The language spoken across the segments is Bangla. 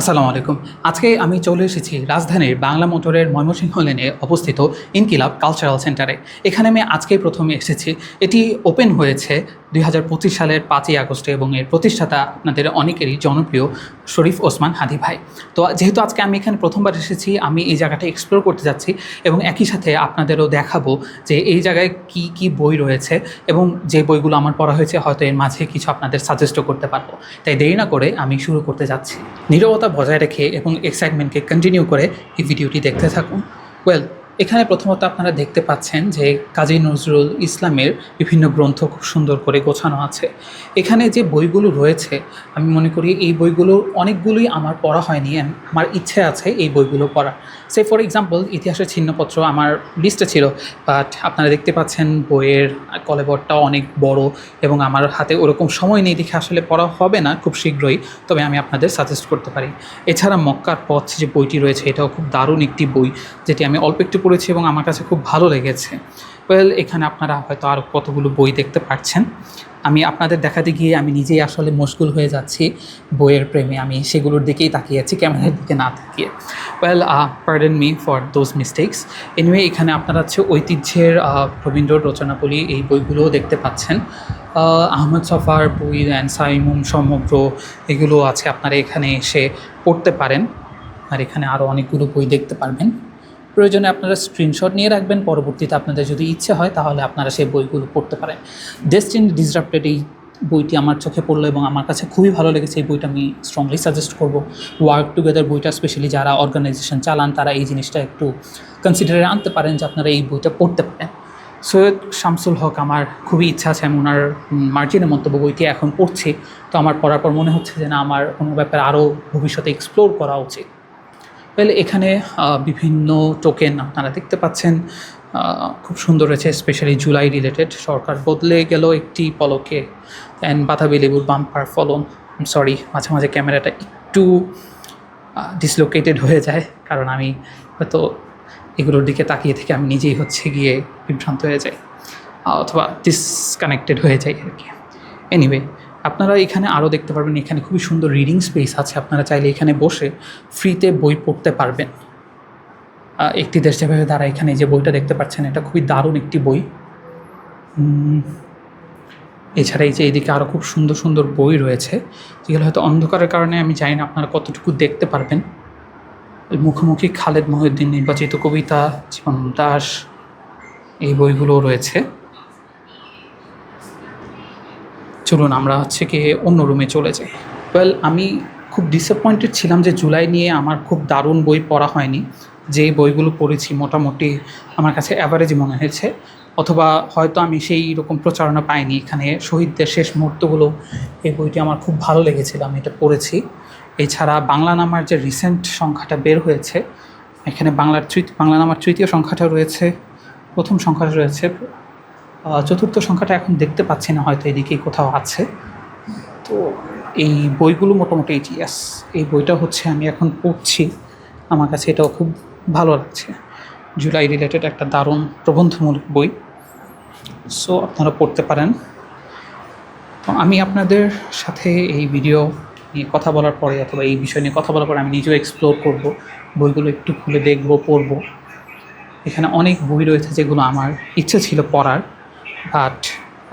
আসসালামু আলাইকুম। আজকে আমি চলে এসেছি রাজধানীর বাংলা মোটরের ময়মনসিংহ লেনে অবস্থিত ইনকিলাব কালচারাল সেন্টারে। এখানে আমি আজকে প্রথমে এসেছি। এটি ওপেন হয়েছে দুই হাজার পঁচিশ সালের পাঁচই আগস্টে এবং এর প্রতিষ্ঠাতা আপনাদের অনেকেরই জনপ্রিয় শরীফ ওসমান হাদি ভাই। তো যেহেতু আজকে আমি এখানে প্রথমবার এসেছি, আমি এই জায়গাটা এক্সপ্লোর করতে যাচ্ছি এবং একই সাথে আপনাদেরও দেখাবো যে এই জায়গায় কি কি বই রয়েছে এবং যে বইগুলো আমার পড়া হয়েছে হয়তো এর মাঝে কিছু আপনাদের সাজেস্টও করতে পারব। তাই দেরি না করে আমি শুরু করতে যাচ্ছি। নীরবতা বজায় রেখে এবং এক্সাইটমেন্টকে কন্টিনিউ করে এই ভিডিওটি দেখতে থাকুন। ওয়েল এখানে প্রথমত আপনারা দেখতে পাচ্ছেন যে কাজী নজরুল ইসলামের বিভিন্ন গ্রন্থ খুব সুন্দর করে গোছানো আছে। এখানে যে বইগুলো রয়েছে, আমি মনে করি এই বইগুলো অনেকগুলোই আমার পড়া হয়নি আমার ইচ্ছে আছে এই বইগুলো পড়ার। সে, ফর এক্সাম্পল, ইতিহাসের ছিন্নপত্র আমার লিস্টে ছিল, বাট আপনারা দেখতে পাচ্ছেন বইয়ের কলেবরটা অনেক বড় এবং আমার হাতে ওরকম সময় নেই দেখে আসলে পড়া হবে না খুব শীঘ্রই, তবে আমি আপনাদের সাজেস্ট করতে পারি। এছাড়া মক্কার পথ যে বইটি রয়েছে, এটাও খুব দারুণ একটি বই, যেটি আমি অল্প একটু পড়েছি এবং আমার কাছে খুব ভালো লেগেছে। ওয়েল এখানে আপনারা হয়তো আরও কতগুলো বই দেখতে পাচ্ছেন আমি আপনাদের দেখাতে গিয়ে আমি নিজেই আসলে মশগুল হয়ে যাচ্ছি। বইয়ের প্রেমে আমি সেগুলোর দিকেই তাকিয়ে আছি ক্যামেরার দিকে না তাকিয়ে। Well pardon me for those mistakes anyway এখানে আপনারা হচ্ছে ঐতিহ্যের রবীন্দ্র রচনাবলী এই বইগুলোও দেখতে পাচ্ছেন। আহ, আহমদ সফার বই অ্যান্ড সাইমুম সমগ্র এগুলো আছে আপনারা এখানে এসে পড়তে পারেন। আর এখানে আরও অনেকগুলো বই দেখতে পারবেন। প্রয়োজনে আপনারা স্ক্রিনশট নিয়ে রাখবেন, পরবর্তীতে আপনাদের যদি ইচ্ছে হয় তাহলে আপনারা সেই বইগুলো পড়তে পারেন। ডেস্টিন ডিসরাপ্টেড এই বইটি আমার চোখে পড়ল এবং আমার কাছে খুবই ভালো লেগেছে। এই বইটা আমি স্ট্রংলি সাজেস্ট করব। ওয়ার্ক টুগেদার বইটা স্পেশালি যারা অর্গানাইজেশন চালান, তারা এই জিনিসটা একটু কনসিডারে আনতে পারেন যে আপনারা এই বইটা পড়তে পারেন। সৈয়দ শামসুল হক, আমার খুবই ইচ্ছা আছে আমি ওনার মার্জিনের মন্তব্য বইটি এখন পড়ছি। তো আমার পড়ার পর মনে হচ্ছে যে না, আমার কোনো ব্যাপারে আরও ভবিষ্যতে এক্সপ্লোর করা উচিত। ওয়েল এখানে বিভিন্ন টোকেন আপনারা দেখতে পাচ্ছেন। খুব সুন্দর রয়েছে স্পেশালি জুলাই রিলেটেড সরকার বদলে গেল একটি পলকে। অ্যান্ড বাতাবি লেবুর বাম্পার ফলন সরি মাঝে মাঝে ক্যামেরাটা একটু ডিসলোকেটেড হয়ে যায়। কারণ আমি হয়তো এগুলোর দিকে তাকিয়ে থেকে আমি নিজেই হচ্ছে গিয়ে বিভ্রান্ত হয়ে যাই। অথবা ডিসকানেক্টেড হয়ে যাই আর কি। এনিওয়ে আপনারা এখানে আরও দেখতে পারবেন, এখানে খুবই সুন্দর রিডিং স্পেস আছে, আপনারা চাইলে এখানে বসে ফ্রিতে বই পড়তে পারবেন। একটি দেশ যেভাবে দ্বারা এখানে যে বইটা দেখতে পাচ্ছেন, এটা খুবই দারুণ একটি বই। এছাড়া এই যে এদিকে আরও খুব সুন্দর সুন্দর বই রয়েছে, যেগুলো হয়তো অন্ধকারের কারণে আমি জানি না আপনারা কতটুকু দেখতে পারবেন। মুখোমুখি খালেদ মহিউদ্দিন নির্বাচিত কবিতা, জীবন দাস, এই বইগুলো রয়েছে। চলুন আমরা হচ্ছে কি অন্য রুমে চলে যাই। ওয়েল আমি খুব ডিসঅ্যাপয়েন্টেড ছিলাম যে জুলাই নিয়ে আমার খুব দারুণ বই পড়া হয়নি। যে বইগুলো পড়েছি মোটামুটি আমার কাছে অ্যাভারেজ মনে হয়েছে। অথবা হয়তো আমি সেই রকম প্রচারণা পাইনি। এখানে শহীদদের শেষ মুহূর্তগুলো, এই বইটি আমার খুব ভালো লেগেছিল, আমি এটা পড়েছি। এছাড়া বাংলা নামার যে রিসেন্ট সংখ্যাটা বের হয়েছে, এখানে বাংলার বাংলা নামার তৃতীয় সংখ্যাটা রয়েছে, প্রথম সংখ্যাটা রয়েছে চতুর্থ সংখ্যাটা এখন দেখতে পাচ্ছি না, হয়তো এদিকেই কোথাও আছে। তো এই বইগুলো মোটামুটি ইতিহাস এই বইটা হচ্ছে আমি এখন পড়ছি। আমার কাছে এটাও খুব ভালো লাগছে। জুলাই রিলেটেড একটা দারুণ প্রবন্ধমূলক বই। সো আপনারা পড়তে পারেন। তো আমি আপনাদের সাথে এই ভিডিও নিয়ে কথা বলার পরে অথবা এই বিষয় নিয়ে কথা বলার পরে আমি নিজেও এক্সপ্লোর করব। বইগুলো একটু খুলে দেখব, পড়ব। এখানে অনেক বই রয়েছে যেগুলো আমার ইচ্ছে ছিল পড়ার। বাট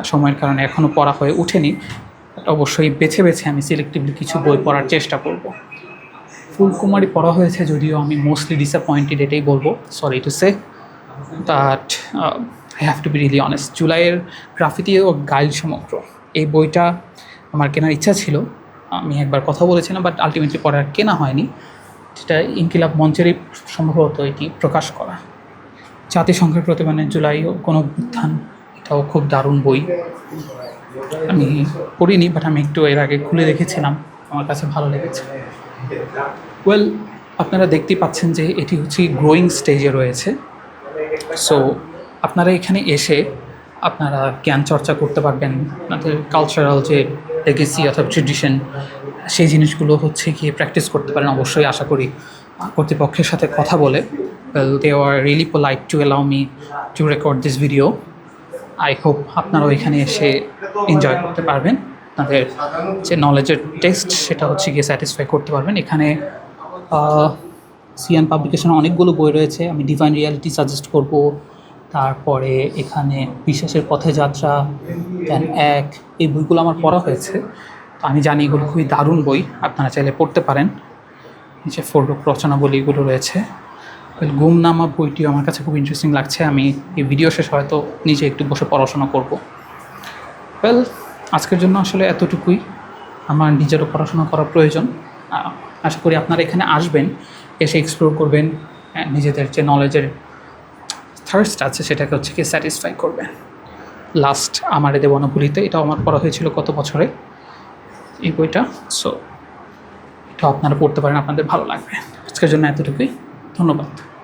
সময়ের কারণে এখনও পড়া হয়ে ওঠেনি। অবশ্যই বেছে বেছে আমি সিলেক্টিভলি কিছু বই পড়ার চেষ্টা করব। ফুলকুমারী পড়া হয়েছে যদিও আমি মোস্টলি ডিসঅ্যাপয়েন্টেড এটাই বলব sorry to say but I have to be really honest জুলাইয়ের গ্রাফিতি ও গাইল সমগ্র। এই বইটা আমার কেনার ইচ্ছা ছিল, আমি একবার কথা বলেছিলাম বাট আলটিমেটলি পড়ার কেনা হয়নি। সেটা ইনকিলাব মঞ্চেরই সম্ভবত এটি প্রকাশ করা। জাতিসংঘের প্রতিমানে জুলাই ও কোনো এটাও খুব দারুণ বই আমি পড়িনি বাট আমি একটু এর আগে খুলে দেখেছিলাম। আমার কাছে ভালো লেগেছে। ওয়েল আপনারা দেখতেই পাচ্ছেন যে এটি হচ্ছে গ্রোয়িং স্টেজে রয়েছে। সো আপনারা এখানে এসে আপনারা জ্ঞান চর্চা করতে পারবেন। আপনাদের কালচারাল যে লেগেসি অথবা ট্রেডিশন সেই জিনিসগুলো হচ্ছে গিয়ে প্র্যাকটিস করতে পারেন। অবশ্যই আশা করি কর্তৃপক্ষের সাথে কথা বলে well they are really polite to allow me to record this video I hope আপনারাও এখানে এসে এনজয় করতে পারবেন। আপনাদের যে নলেজের টেস্ট সেটা হচ্ছে গিয়ে স্যাটিসফাই করতে পারবেন। এখানে সিয়ান পাবলিকেশনে অনেকগুলো বই রয়েছে। আমি ডিভাইন রিয়ালিটি সাজেস্ট করব। তারপরে এখানে বিশ্বাসের পথে যাত্রা দেন এক, এই বইগুলো আমার পড়া হয়েছে। তো আমি জানি এগুলো খুবই দারুণ বই, আপনারা চাইলে পড়তে পারেন। নিচে ফোরলোক রচনাবলী এগুলো রয়েছে। গুমনামা বইটিও আমার কাছে খুব ইন্টারেস্টিং লাগছে। আমি এই ভিডিও শেষ হয়তো নিজে একটু বসে পড়াশোনা করব। ওয়েল আজকের জন্য আসলে এতটুকুই। আমার নিজেরও পড়াশোনা করা প্রয়োজন। আশা করি আপনারা এখানে আসবেন, এসে এক্সপ্লোর করবেন নিজেদের যে নলেজের থার্স্ট আছে সেটাকে হচ্ছে কি স্যাটিসফাই করবেন। লাস্ট আমার এদের বনভূলিতে এটা আমার পড়া হয়েছিল কত বছরে, এই বইটা। সো এটা আপনারা পড়তে পারেন, আপনাদের ভালো লাগবে। আজকের জন্য এতটুকুই। ধন্যবাদ।